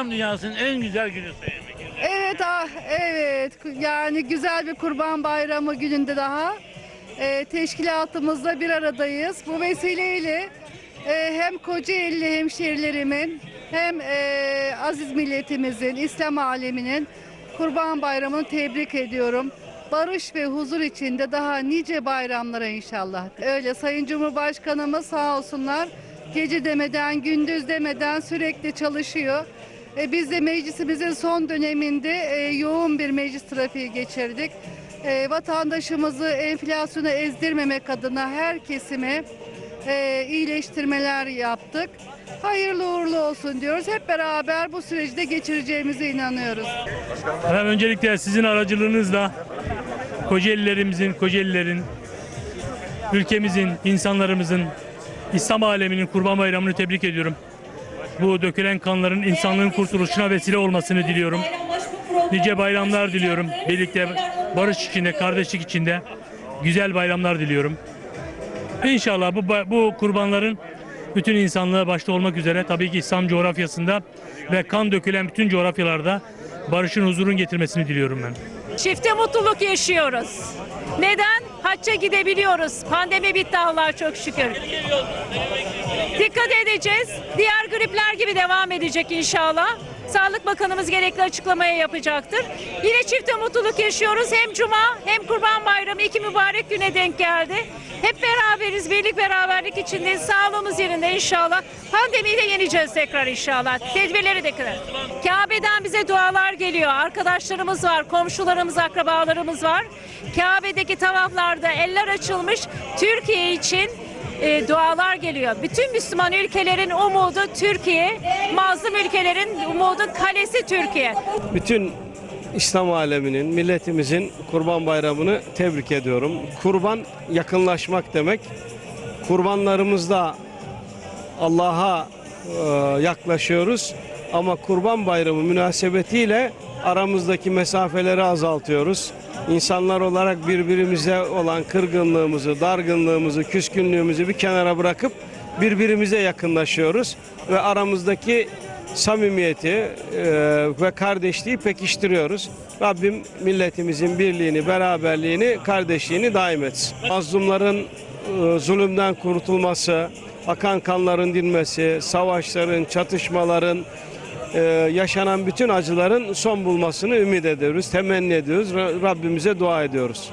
İslam dünyasının en güzel günü Sayın. Evet, ah, evet. Yani güzel bir Kurban Bayramı gününde daha e, teşkilatımızla bir aradayız. Bu vesileyle e, hem Kocaeli hemşerilerimin hem e, aziz milletimizin, İslam aleminin Kurban Bayramı'nı tebrik ediyorum. Barış ve huzur içinde daha nice bayramlara inşallah. Öyle Sayın Cumhurbaşkanımız sağ olsunlar gece demeden gündüz demeden sürekli çalışıyor. E, biz de meclisimizin son döneminde e, yoğun bir meclis trafiği geçirdik. E, vatandaşımızı enflasyona ezdirmemek adına her kesime e, iyileştirmeler yaptık. Hayırlı uğurlu olsun diyoruz. Hep beraber bu süreci de geçireceğimize inanıyoruz. Efendim öncelikle sizin aracılığınızla Kocaelilerimizin, Kocaelilerin, ülkemizin, insanlarımızın, İslam aleminin Kurban Bayramı'nı tebrik ediyorum. Bu dökülen kanların insanlığın kurtuluşuna vesile olmasını diliyorum. Nice bayramlar diliyorum. Birlikte barış içinde, kardeşlik içinde güzel bayramlar diliyorum. İnşallah bu bu kurbanların bütün insanlığa başta olmak üzere tabii ki İslam coğrafyasında ve kan dökülen bütün coğrafyalarda barışın, huzurun getirmesini diliyorum ben. Çifte mutluluk yaşıyoruz. Neden? Hacca gidebiliyoruz. Pandemi bitti Allah'a çok şükür. Dikkat edeceğiz. Diğer gripler gibi devam edecek inşallah. Sağlık Bakanımız gerekli açıklamayı yapacaktır. Yine çifte mutluluk yaşıyoruz. Hem Cuma hem Kurban Bayramı iki mübarek güne denk geldi. Hep beraberiz, birlik beraberlik içindeyiz. Sağlığımız yerinde inşallah. Pandemiyi de yeneceğiz tekrar inşallah. Tedbirleri de kadar. Kabe'den bize dualar geliyor. Arkadaşlarımız var, komşularımız, akrabalarımız var. Kabe'deki tavaflarda eller açılmış. Türkiye için e, dualar geliyor. Bütün Müslüman ülkelerin umudu Türkiye, mazlum ülkelerin umudu kalesi Türkiye. bütün İslam aleminin, milletimizin Kurban Bayramı'nı tebrik ediyorum. Kurban yakınlaşmak demek. Kurbanlarımızda Allah'a e, yaklaşıyoruz ama Kurban Bayramı münasebetiyle aramızdaki mesafeleri azaltıyoruz. İnsanlar olarak birbirimize olan kırgınlığımızı, dargınlığımızı, küskünlüğümüzü bir kenara bırakıp birbirimize yakınlaşıyoruz ve aramızdaki samimiyeti e, ve kardeşliği pekiştiriyoruz. Rabbim milletimizin birliğini, beraberliğini, kardeşliğini daim etsin. Mazlumların e, zulümden kurtulması, akan kanların dinmesi, savaşların, çatışmaların, e, yaşanan bütün acıların son bulmasını ümit ediyoruz, temenni ediyoruz. Ra- Rabbimize dua ediyoruz.